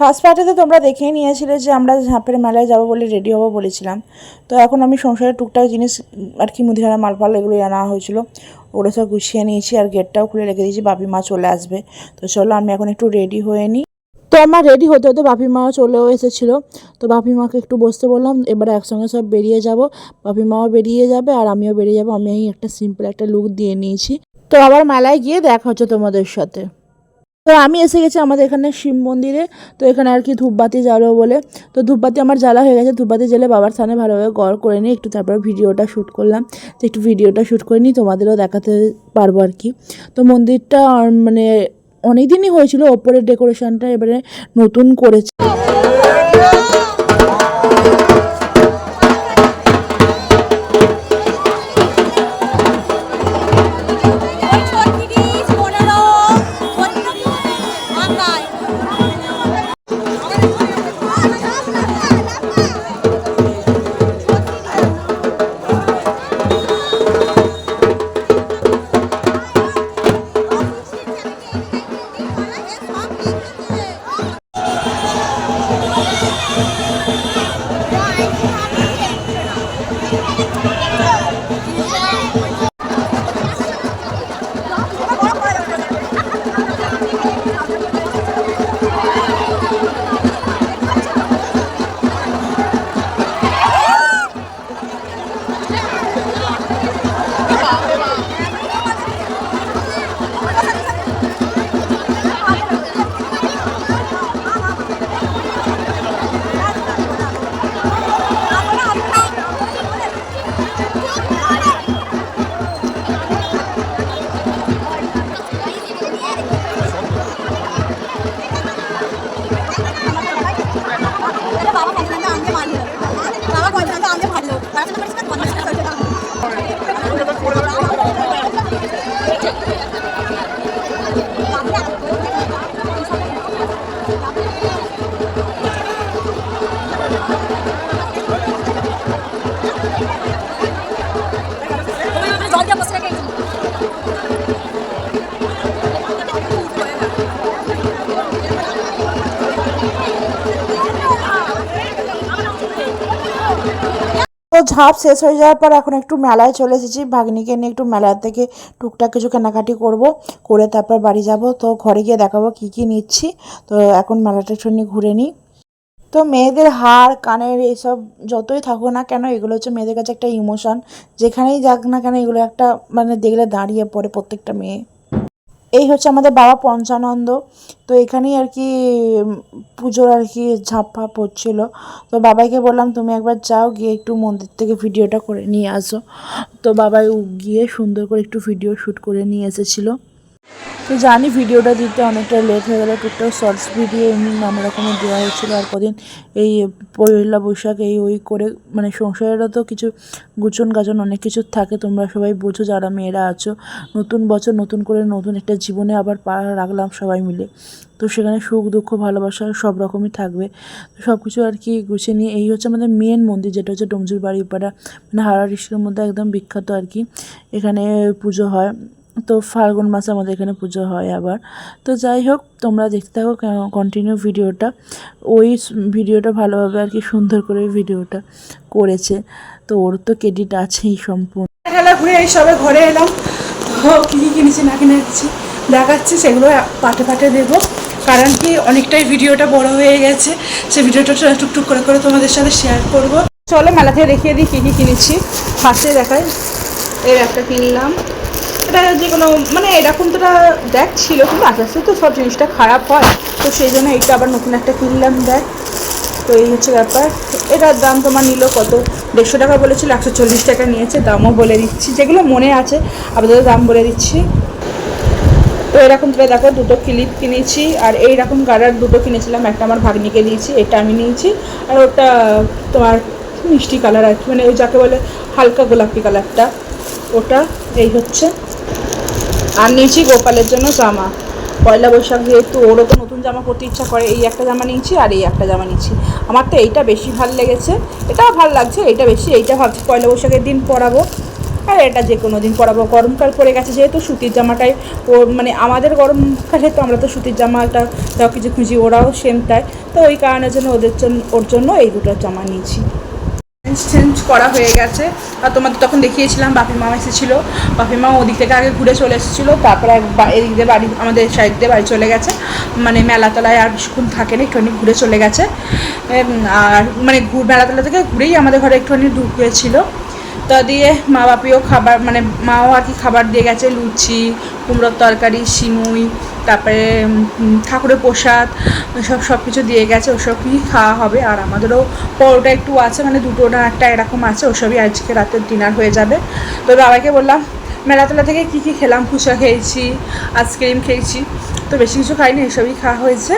First পার্টিতে তোমরা দেখেই নিয়েছিলে যে আমরা ঝাঁপের মেলায় যাব বলে রেডি হব বলেছিলাম। তো এখন আমি সংসারের টুকটাক জিনিস, আর কি মুদিখানা, মালপাল এগুলো আনা হয়েছিল। ওগুলো সব গুছিয়ে নিয়েছি আর গেটটাও খুলে রেখে দিয়েছি। বাপি মা চলে আসবে। তো চলো আমি এখন একটু রেডি হয়ে নিই। তো আমার রেডি হতে হতে বাপি মাও চলেও এসেছিল। তো বাপি মাকে একটু বসতে বললাম, এবারে একসঙ্গে সব বেরিয়ে যাব। বাপি মাও বেরিয়ে যাবে আর আমিও বেরিয়ে যাব। আমি একটা সিম্পল একটা লুক দিয়ে নিয়েছি। তো আবার মেলায় গিয়ে দেখা হচ্ছে তোমাদের সাথে। তো আমি এসে গেছি আমাদের এখানে শিব মন্দিরে। তো এখানে আর কি ধূপবাতি জ্বালো বলে। তো ধূপবাতি আমার জ্বালা হয়ে গেছে। ধূপবাতি জ্বেলে বাবার স্থানে ভালোভাবে গড় করে নিই একটু তারপর ভিডিওটা শ্যুট করলাম। তো একটু ভিডিওটা শ্যুট করে নিই তোমাদেরও দেখাতে পারব আর কি। তো মন্দিরটা মানে অনেক দিনই হয়েছিল, ওপরের ডেকোরেশনটা এবারে নতুন করেছে। ঝাঁপ শেষ হয়ে যাওয়ার পর এখন একটু মেলায় চলে এসেছি। ভাগ্নিকে নিয়ে একটু মেলা থেকে টুকটাক কিছু কেনাকাটি করব, করে তারপর বাড়ি যাব। তো ঘরে গিয়ে দেখাবো কি কি নিচ্ছি। তো এখন মেলাটা একটু ঘুরে নিই। তো মেয়েদের হার কানের এইসব যতই থাকুক না কেন, এগুলো হচ্ছে মেয়েদের কাছে একটা ইমোশন যেখানেই যাক না কেন, এগুলো একটা মানে দেখলে দাঁড়িয়ে পড়ে প্রত্যেকটা মেয়ে। এই হচ্ছে আমাদের বাবা পঞ্চানন্দ। তো এখানেই আর কি পুজোর আর কি ঝাঁপ ফাঁপ হচ্ছিল তো বাবাইকে বললাম, তুমি একবার যাও, গিয়ে একটু মন্দির থেকে ভিডিওটা করে নিয়ে আসো। তো বাবাই গিয়ে সুন্দর করে একটু ভিডিও শ্যুট করে নিয়ে এসেছিল। তো জানি ভিডিওটা দিতে অনেকটা লেট হয়ে গেলো টুকটাক শর্টস ভিডিও এমনি নানা রকমের দেওয়া হয়েছিলো আর কদিন এই পয়লা বৈশাখ এই ওই করে মানে সংসারেরও তো কিছু গুচন গাজন অনেক কিছু থাকে, তোমরা সবাই বোঝো যারা মেয়েরা আছো। নতুন বছর, নতুন করে নতুন একটা জীবনে আবার পা রাখলাম সবাই মিলে। তো সেখানে সুখ, দুঃখ, ভালোবাসা সব রকমই থাকবে। সব কিছু আর কি গুছিয়ে নিয়ে, এই হচ্ছে আমাদের মেন মন্দির, যেটা হচ্ছে ডোমজুর বাড়িপাড়া মানে হাওড়া ডিস্ট্রিক্টের মধ্যে একদম বিখ্যাত আর কি। এখানে পুজো হয়। তো ফাল্গুন মাসে আমাদের এখানে পুজো হয় আবার। তো যাই হোক, তোমরা দেখতে থাকো কন্টিনিউ ভিডিওটা। ওই ভিডিওটা ভালোভাবে আর কি সুন্দর করে ভিডিওটা করেছে। তো ওর তো ক্রেডিট আছেই সম্পূর্ণ। খেলা ঘুরে এই সবে ঘরে এলাম। তো কী কী কিনেছি, না কিনে কিনেছি দেখাচ্ছি, সেগুলো পাটে পাটে দেবো। কারণ কি, অনেকটাই ভিডিওটা বড় হয়ে গেছে। সে ভিডিওটা টুকটুক করে করে তোমাদের সাথে শেয়ার করব। চলো মেলা থেকে দেখিয়ে দিই কী কী কিনেছি। ফার্স্টে দেখাই এর একটা কিনলাম। এটা যে কোনো মানে এরকম তো দেখ ছিল, কিন্তু আস্তে আস্তে তো সব জিনিসটা খারাপ হয়। তো সেই জন্য এইটা আবার নতুন একটা কিনলাম, দেখ। তো এই হচ্ছে ব্যাপার। এটার দাম তোমার নিল কত? দেড়শো টাকা বলেছিল, একশো চল্লিশ টাকা নিয়েছে, দামও বলে দিচ্ছি। যেগুলো মনে আছে, আপাতত দাম বলে দিচ্ছি। তো এরকম করে দেখো, দুটো ক্লিপ কিনেছি, আর এই রকম গাড়ার দুটো কিনেছিলাম। একটা আমার ভাগ্নিকে দিয়েছি এটা আমি নিয়েছি, আর ওটা তোমার মিষ্টি কালার আর কি মানে ওই যাকে বলে হালকা গোলাপি কালারটা। ওটা, এই হচ্ছে। আর নিয়েছি গোপালের জন্য জামা। পয়লা বৈশাখ যেহেতু ওরও তো নতুন জামা পরতে ইচ্ছা করে, এই একটা জামা নিয়েছি আর এই একটা জামা নিয়েছি। আমার তো এইটা বেশি ভালো লেগেছে, এটাও ভালো লাগছে, এইটা বেশি, এইটা ভাবছি পয়লা বৈশাখের দিন পরাবো। আর এটা যে কোনো দিন পরাবো, গরমকাল পড়ে গেছে যেহেতু সুতির জামাটাই, ও মানে আমাদের গরমকালে তো আমরা তো সুতির জামাটা তাও কিছু খুঁজি ওরাও সেম তাই। তো ওই কারণের জন্য ওদের জন্য, ওর জন্য এই দুটো জামা নিয়েছি। চেঞ্জ করা হয়ে গেছে। আর তোমাদের তখন দেখিয়েছিলাম বাপি মা এসেছিল। বাপি মা ওদিক থেকে আগে ঘুরে চলে এসেছিল। তারপরে এদিক দিয়ে বাড়ি, আমাদের সাইড দিয়ে বাড়ি চলে গেছে। মানে মেলাতলায় আর বেশিক্ষণ থাকেনি, একটুখানি ঘুরে চলে গেছে। আর মানে ঘুর, মেলাতলা থেকে ঘুরেই আমাদের ঘরে একটুখানি ঢুকেছিল। তা দিয়ে মা বাপিও খাবার মানে মাও আর কি খাবার দিয়ে গেছে, লুচি, কুমড়োর তরকারি সিমুই তারপরে ঠাকুরের প্রসাদ, সব সব কিছু দিয়ে গেছে, ওসবই খাওয়া হবে। আর আমাদেরও পরোটা একটু আছে মানে দুটো না একটা এরকম আছে, ওসবই আজকে রাতের ডিনার হয়ে যাবে। তো বাবাকে বললাম, মেলাতলা থেকে কী কী খেলাম? ফুচকা খেয়েছি আইসক্রিম খেয়েছি, তো বেশি কিছু খাইনি, এসবই খাওয়া হয়েছে।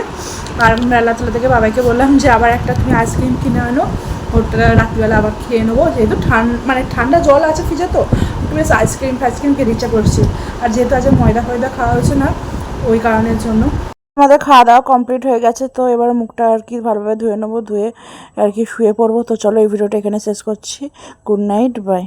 আর মেলাতলা থেকে বাবাকে বললাম যে, আবার একটা তুমি আইসক্রিম কিনে আনো, ওটা রাত্রিবেলা আবার খেয়ে নেব। যেহেতু ঠান্ডা মানে ঠান্ডা জল আছে ফ্রিজে তো, একটু বেশ আইসক্রিম ফাইসক্রিম খেতে ইচ্ছা করছে। আর যেহেতু আজ ময়দা ফয়দা খাওয়া হয়েছে না ওই কারণের জন্য। আমাদের খাওয়া দাওয়া কমপ্লিট হয়ে গেছে, তো এবার মুখটা আর কি ভালোভাবে ধুয়ে নেব, ধুয়ে আর কি শুয়ে পড়ব। তো চলো এই ভিডিওটা এখানে শেষ করছি। Good night bye